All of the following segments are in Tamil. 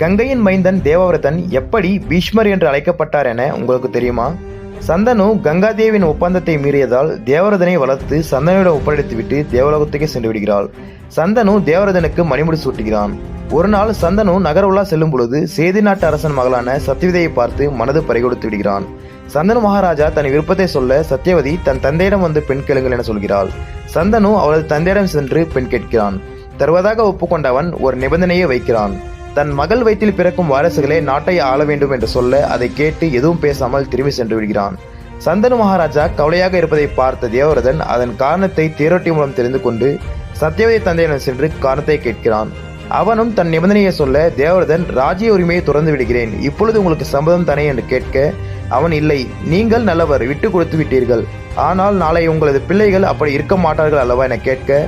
கங்கையின் மைந்தன் தேவவிரதன் எப்படி பீஷ்மர் என்று அழைக்கப்பட்டார் என உங்களுக்கு தெரியுமா? சந்தனு கங்காதேவின் ஒப்பந்தத்தை மீறியதால் தேவரதனை வளர்த்து சந்தனுவிடம் ஒப்படைத்துவிட்டு தேவலோகத்துக்கே சென்று விடுகிறாள் சந்தனு தேவரதனுக்கு மணிமுடி சூட்டுகிறான். ஒரு நாள் சந்தனு நகர செல்லும் பொழுது சேதி நாட்டு அரசன் மகளான சத்யவதியை பார்த்து மனது பறிகொடுத்து விடுகிறான். சந்தனு மகாராஜா தன் விருப்பத்தை சொல்ல சத்யவதி தன் தந்தையிடம் வந்து பெண் கேளுங்கள் என சொல்கிறாள். சந்தனு அவளது தந்தையிடம் சென்று பெண் கேட்கிறான். தருவதாக ஒப்புக்கொண்டவன் ஒரு நிபந்தனையை வைக்கிறான். தன் மகள் வயிற்றில் பிறக்கும் வாரிசுகளே நாட்டை ஆள வேண்டும் என்று சொல்ல அதை கேட்டு எதுவும் பேசாமல் திரும்பி சென்று விடுகிறான். சந்தனு மகாராஜா கவலையாக இருப்பதை பார்த்த தேவரதன் அதன் காரணத்தை தேரோட்டி மூலம் தெரிந்து கொண்டு சத்யவதி தந்தையிடம் சென்று காரணத்தை கேட்கிறான். அவனும் தன் நிபந்தனையை சொல்ல தேவரதன் ராஜ்ய உரிமையை துறந்து விடுகிறேன். இப்பொழுது உங்களுக்கு சம்மதம் தானே என்று கேட்க அவன் இல்லை நீங்கள் நல்லவர் விட்டு கொடுத்து விட்டீர்கள். ஆனால் நாளை உங்களது பிள்ளைகள் அப்படி இருக்க மாட்டார்கள் அல்லவா? என கேட்க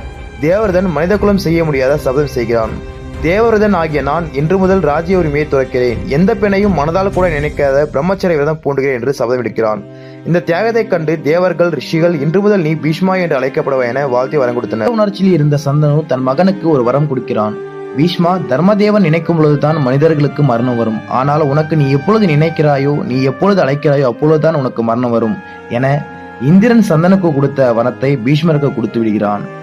தேவரதன் மனிதகுலம் செய்ய முடியாத சபதம் செய்கிறான். தேவரதன் ஆகிய நான் இன்று முதல் ராஜ்ய உரிமையை துறக்கிறேன். எந்த பெண்ணையும் மனதால் கூட நினைக்காத பிரம்மச்சரிய விரதம் பூண்டுகிறேன் என்று சபதம் எடுக்கிறான் இந்த தியாகத்தைக் கண்டு தேவர்கள் ரிஷிகள் இன்று முதல் நீ பீஷ்மா என்று அழைக்கப்படுவ என வாழ்த்தி வரம் கொடுத்தனர். உணர்ச்சியில் இருந்த சந்தனு தன் மகனுக்கு ஒரு வரம் கொடுக்கிறான். பீஷ்மா தர்மதேவன் நினைக்கும் பொழுதுதான் மனிதர்களுக்கு மரணம் வரும். ஆனால் உனக்கு நீ எப்பொழுது நினைக்கிறாயோ நீ எப்பொழுது அழைக்கிறாயோ அப்பொழுதுதான் உனக்கு மரணம் வரும் என இந்திரன் சந்தனுக்கு கொடுத்த வனத்தை பீஷ்மருக்கு கொடுத்து விடுகிறான்.